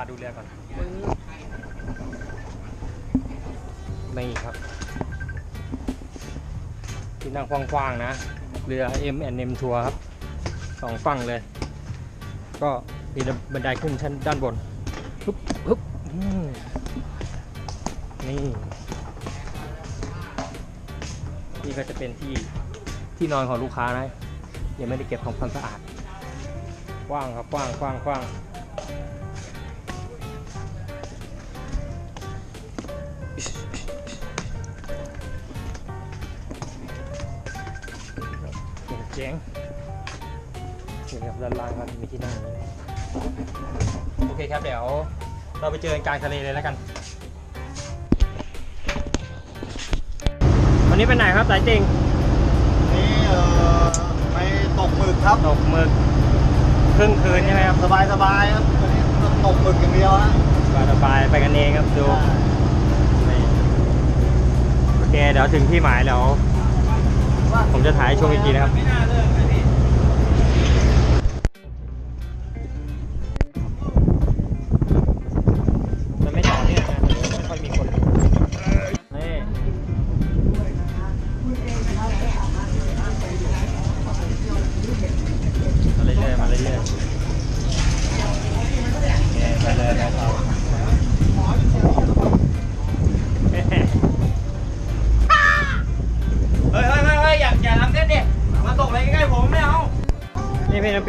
าดูเรือก่อน นี่ครับ ที่นั่งกว้างๆนะ เรือ M&M ทัวร์ครับสองฝั่งเลย ก็มีบันไดขึ้นชั้นด้านบนฮึบฮึบนี่ นี่ก็จะเป็นที่ที่นอนของลูกค้านะ ยังไม่ได้เก็บทำความสะอาดกว้างครับกว้างกว้างกว้าง ๆนี่ครับด้านล่างก็มีที่นั่งอย่างนี้โอเคครับเดี๋ยว เราไปเจอกันกลางทะเลเลยแล้วกัน วันนี้ไปไหนครับสายจริงนี่เออไปตกหมึกครับ ตกหมึกครึ่งคืนใช่ไหมครับสบายสบายๆครับวันนี้ตกหมึกอย่างเดียวฮะสบายๆไปกันเองครับดูนี่โอเคเดี๋ยวถึงที่หมายแล้ว ผมจะถ่ายให้ชมอีกทีนะครับ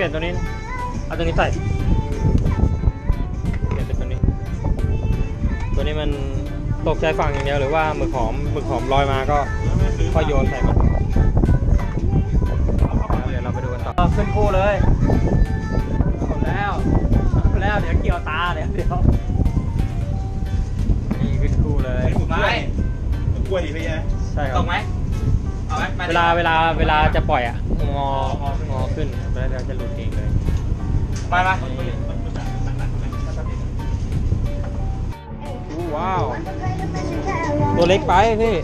ปลี่ยนตัวนี้เอาตัวนี้ใส่ เปลี่ยนเป็นตัวนี้ ตัวนี้มันตกใจฝั่งอย่างเดียวหรือว่าหมึกหอมหมึกหอมลอยมาก็ค่อยโยนใส่มันเดี๋ยวเราไปดูกันต่อขึ้นคู่เลยหมดแล้วหมดแล้วเดี๋ยวเกี่ยวตาเดี๋ยวเดี๋ยวนี่ขึ้นคู่เลยไม่กล้วยดีพี่แย่ใช่คตรับกไหมเอาไหมไปเวลาเวลาเวลาจะปล่อยอะ งองอขึ้นแล้วเดี๋ยวจะหลุดเองเลยไปไหมอู้ว้าว ตัวเล็กไปพี่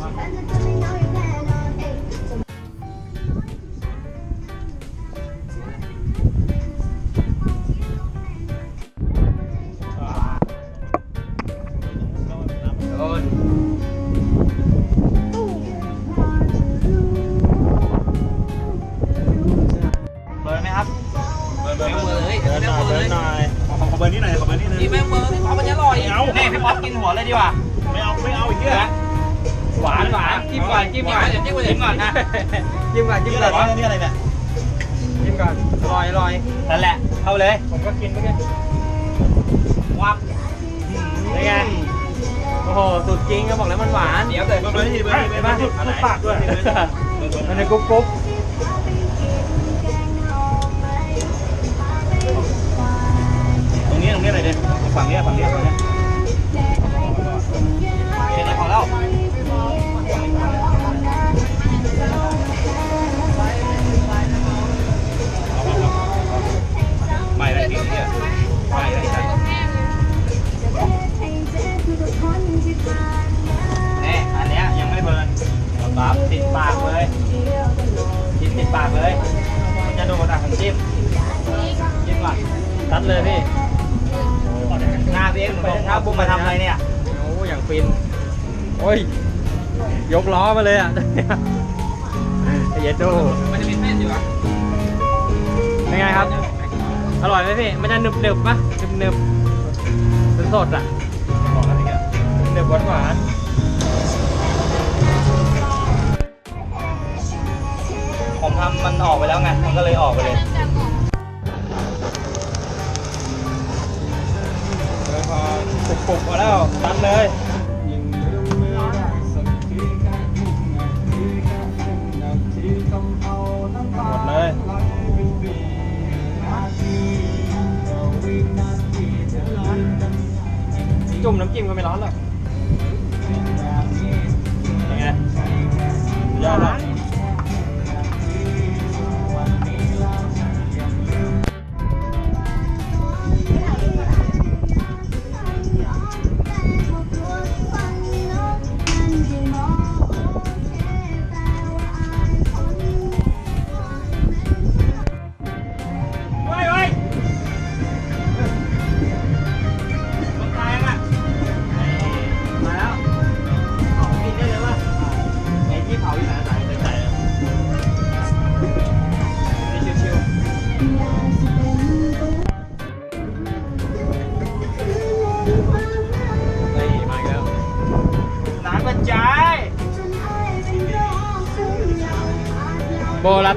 ดีกว่าไม่เอาไม่เอาอีกเนี่ยหวานหวานจิ้มก่อนจิ้มก่อนจิ้มก่อนจิ้มก่อนนะจิ้มก่อนจิ้มนี่อะก่ไรอนวะนี่อะไรเนี่ยจิ้มก่อนอร่อยอร่อยนั่นแหละเข้าเลย ผมก็กินเมื่อกี้วับเป็นไงโอ้โหสุดจริงก็บอกแล้วมันหวานเดี๋ยวเลยเบอร์เบอร์นี่เบอร์นี่เบอร์นี่อันไหนปากด้วยมันในกรุ๊บกรุ๊บตรงนี้ตรงนี้อะไรเนี่ยฝั่งนี้ฝั่งนี้ฝั่งนี้ ไม่อะไรที่เนี่ยไม่อะไรที่นี่อันเนี้ยยังไม่เบิร์นปั๊บติดปากเลยกินติดปากเลย มันจะโดนกระดาษของจิ้มจิ้มก่อนตัดเลยพี่ หน้าพี่เอ็กซ์หนูบอกหน้าบุ้มมาทำอะไรเนี่ย โอ้อย่างฟิน โอ้ย ยกล้อมาเลยอะไอ้เยดโดมันจะมีเส้นอยู่อะเป็นไงครับ อร่อยไหมพี่ มันจะหนึบหนึบๆปะหนึบหนึบๆเป็นสดอะบอกอะไรเนี่ยหนึบหวานหวานผมทำมันออกไปแล้วไง มันก็เลยออกไปเลยเลยพอปุกๆมาแล้วตัดเลย จุ่มน้ำจิ้มก็ไม่ร้อนหรอกยังไงยอดละ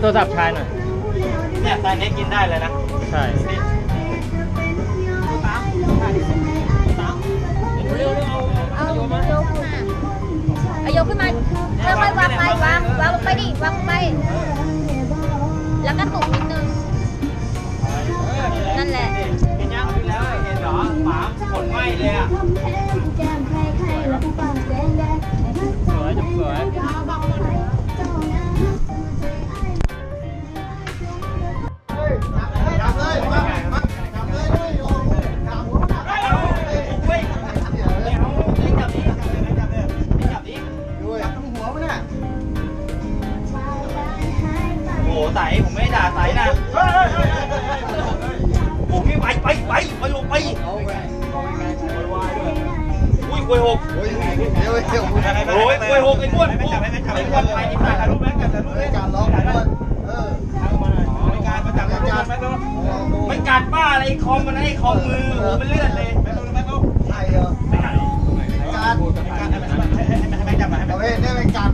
รับโทรศัพท์ชายหน่อย เนี่ยตอนนี้กินได้เลยนะใช่เอาโยกขึ้นมาเอาโยกขึ้นมาค่อยๆวางไปวางวางลงไปดิวางลงไป แล้วก็ตุกนิดนึง นั่นแหละ กินยังกินแล้วเห็นเหรอหมาขนไหมเลยอะส อะไรคอมมันให้คอมมือโอ้โหเป็นเลือดเลยไม่ต้องไม่ต้องไม่กัดไม่กัดให้แม่จับมาให้แม่ห้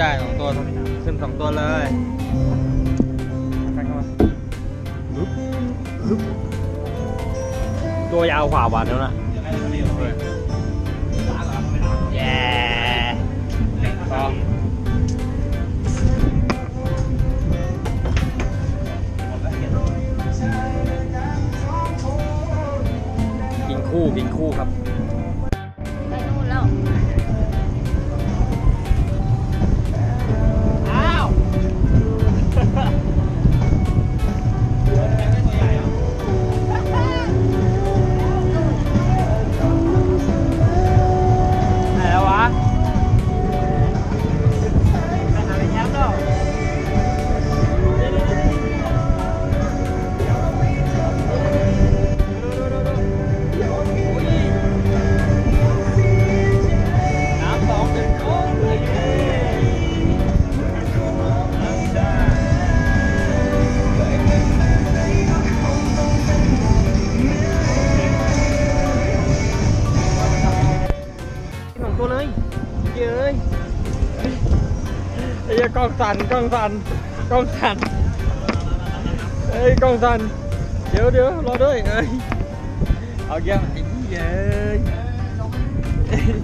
ปะโอ้ยได้สองตัวขึ้นสองตัวเลยเข้ามาฮึบฮึบตัวยาวขวาหวานแล้วนะแย่พอกินคู่กินคู่ครับ สั่นกล้องสั่นกล้องสั่นเอ้ยกล้องสั่นเดี๋ยวเดี๋ยวรอด้วยเอ้ยเอาแก้วไอ้เยเอ้ย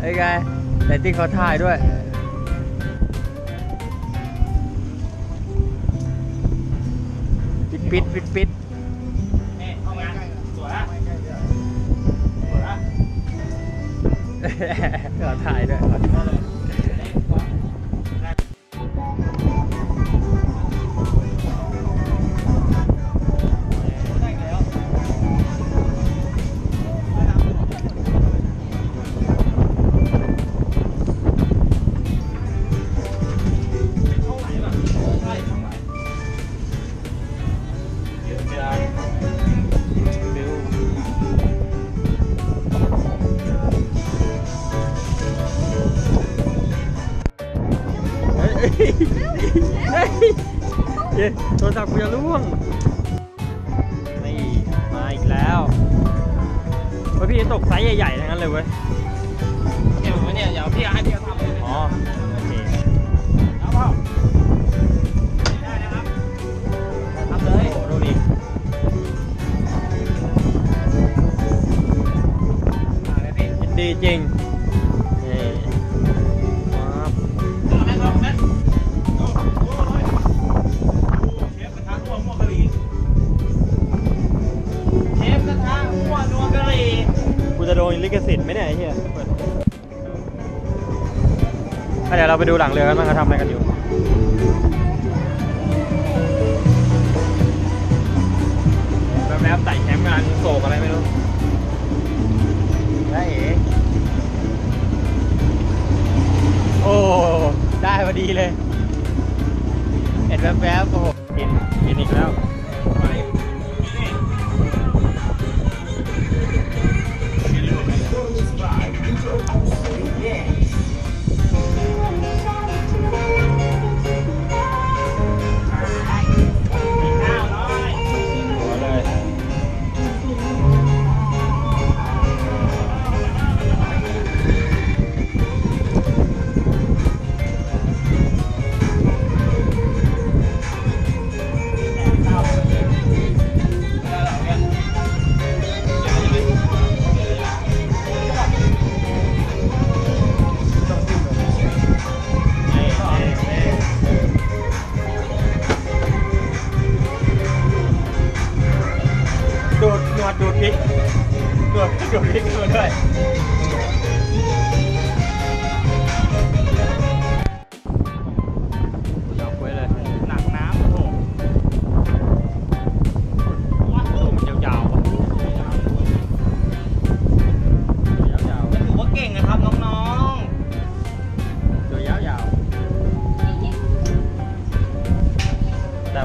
ไอ้ไงแต่ที่เขาถ่ายด้วยปิดปิดปิดปิดเข้างาสวยอะสวยอะเขาถ่ายด้วย เย้โทรศัพท์กูจะร่วง นี่มาอีกแล้วเฮ้ยพี่ตกไซส์ใหญ่ๆทั้งนั้นเลยเว้ย เนี่ยผมเนี่ยเดี๋ยวพี่ให้พี่เขาทำเลยอ๋อ โอเคครับพ่อได้นะครับทำเลยโอ้ดูดิมาเลยพี่ดีจริง ไปดูหลังเรือกันบ้างเขาทำอะไรกันอยู่ แบบแบบใส่แคมป์งานโศกอะไรไม่รู้ได้เอ๋โอ้ ได้พอดีเลย เห็นแวบๆโอ้โหกินกินอีกแล้ว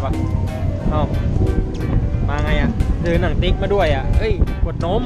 ปะเอ้ามาไงอะซื้อหนังติ๊กมาด้วยอะเอ้ยขวดนม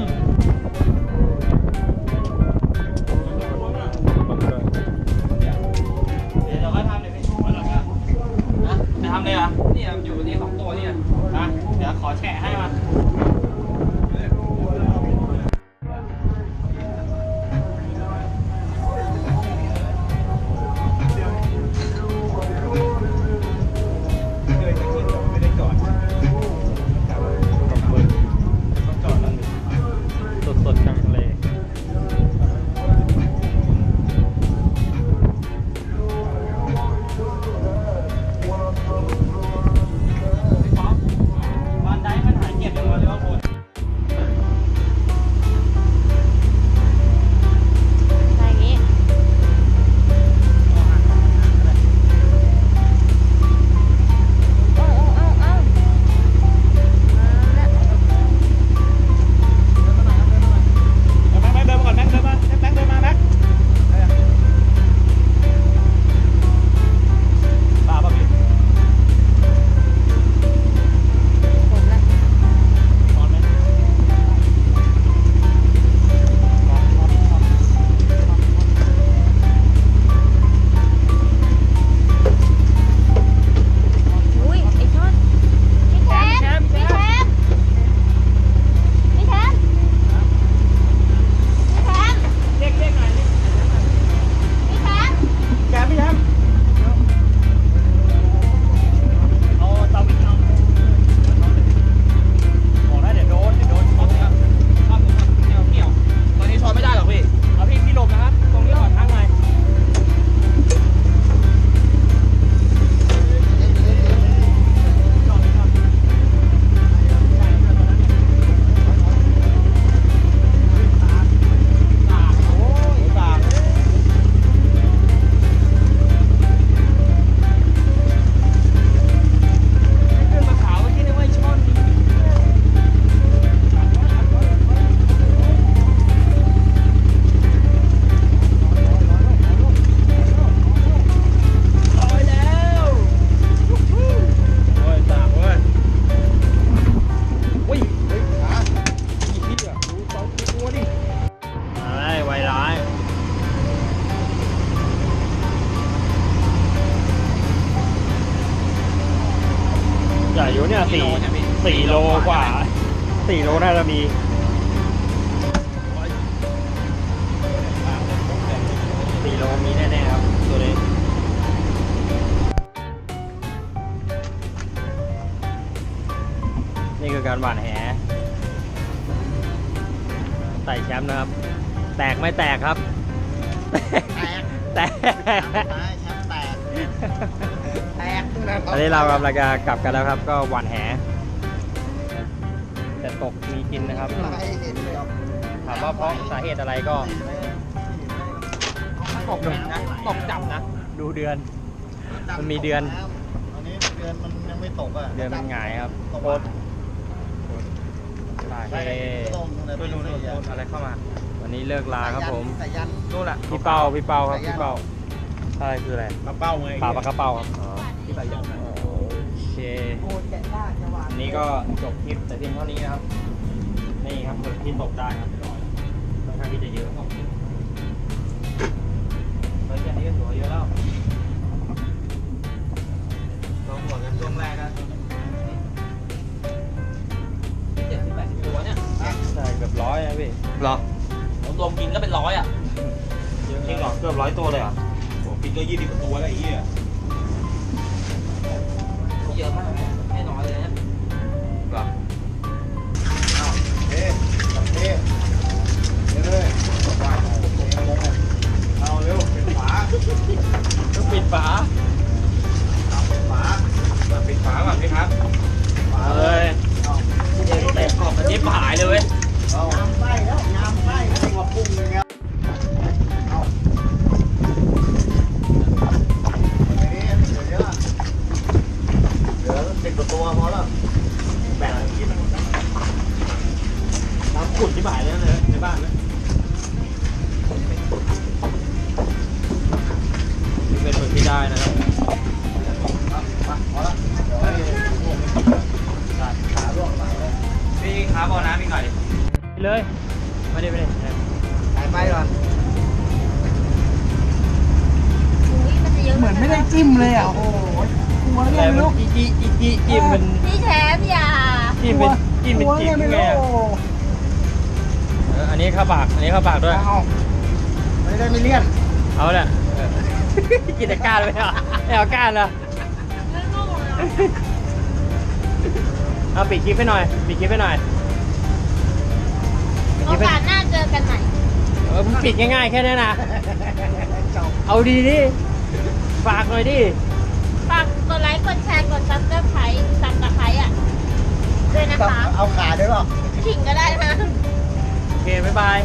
การหว่านแหไต่แชมป์นะครับ แตกไม่แตกครับ แตกแตกตายแชมป์แตกแตกตอนนี้เรากำลังจะกลับกันแล้วครับ ก็หว่านแหแต่ตกมีกินนะครับ ถามว่าเพราะสาเหตุอะไรก็ตกนะตกจับนะ ดูเดือน มันมีเดือนตอนนี้เดือนมันยังไม่ตกอะ เดือนมันหงายครับตกโคตรสา เหใช่ตุลงเลยนู่นนู่นนู่นอะไรเข้ามา วันนี้เลิกลาครับผมสายันนู่นแหละพี่เป้าพี่เป้าครับพี่เป้าอะไรคืออะไรมาเป้าไงปลาปลากระเป้าครับโอเคอันนี้ก็จบคลิปแต่เพียงเท่านี้นะครับ นี่ครับหมึกที่ตกได้ครับค่อนข้างที่จะเยอะครับเฮ้ยแค่นี้ก็ถือว่าเยอะแล้วลงหมดกันช่วงแรกนะ ใช่เกือบร้อยนะพี่หรอรวมกินก็เป็นร้อยอะเยอะจริงเหรอเกือบร้อยตัวเลยเหรอโอ้ปิดก็ยี่สิบกว่าตัวแล้วไอ้เหี้ยเยอะมากไม่น้อยเลยนะหรอเอ๊ะเอ๊ะเรื่อยๆเอาเร็วเป็นฝาต้องปิดฝาเป็นฝามาปิดฝาก่อนพี่ครับฝาเลยเต็มเต็มขอบมันยิบหายเลยเว้ย เอาน้ำไส้แล้วน้ำไส้ไม่ว่าพุ่งเลยครับเดี๋ยวสิบกว่าตัวพอแล้วแบ่งกินน้ำขุนที่หมายเลยนะในบ้านนะนี่เป็นหมึกที่ได้นะครับพอแล้วเดี๋ยวให้พวกมันกินกันขาล่วงมาเลยพี่ค้าบอน้ำอีกหน่อย เลยไม่ได้ไม่ได้ถ่ายไปก่อนอุ้ยมันจะเยอะเหมือนไม่ได้จิ้มเลยอะ โอ้โหกลัวแต่เนี่ยไม่มันรู้จี้จี้จี้จี้จิ้มเป็นพี่แชมป์อย่าจิ้มเป็นจิ้มเป็นกลัวจิ๋เนี่มยไม่ไงรู้อะเอออันนี้ข้าวปาก อันนี้ข้าวปากด้วย เอาไม่ได้ไม่เลี่ยนเอาแหละเออกินแต่ก้านเลยไม่เอาไม่เอาก้านเหรอเอาปิดคลิปให้หน่อย ปิดคลิปให้หน่อยปิด โอคลิปให้กาสหน้าเจอกันใหม่เออมันปิดง่ายๆแค่นี้นะ เอาดีดิ ฝากหน่อยดิ ฝากกดไลค์ กดแชร์ กดซับสไครต์ซับสไครต์อะด้วยนะคะ เอาขาด้วยหรอขิงก็ได้นะ โอเค บ๊ายบาย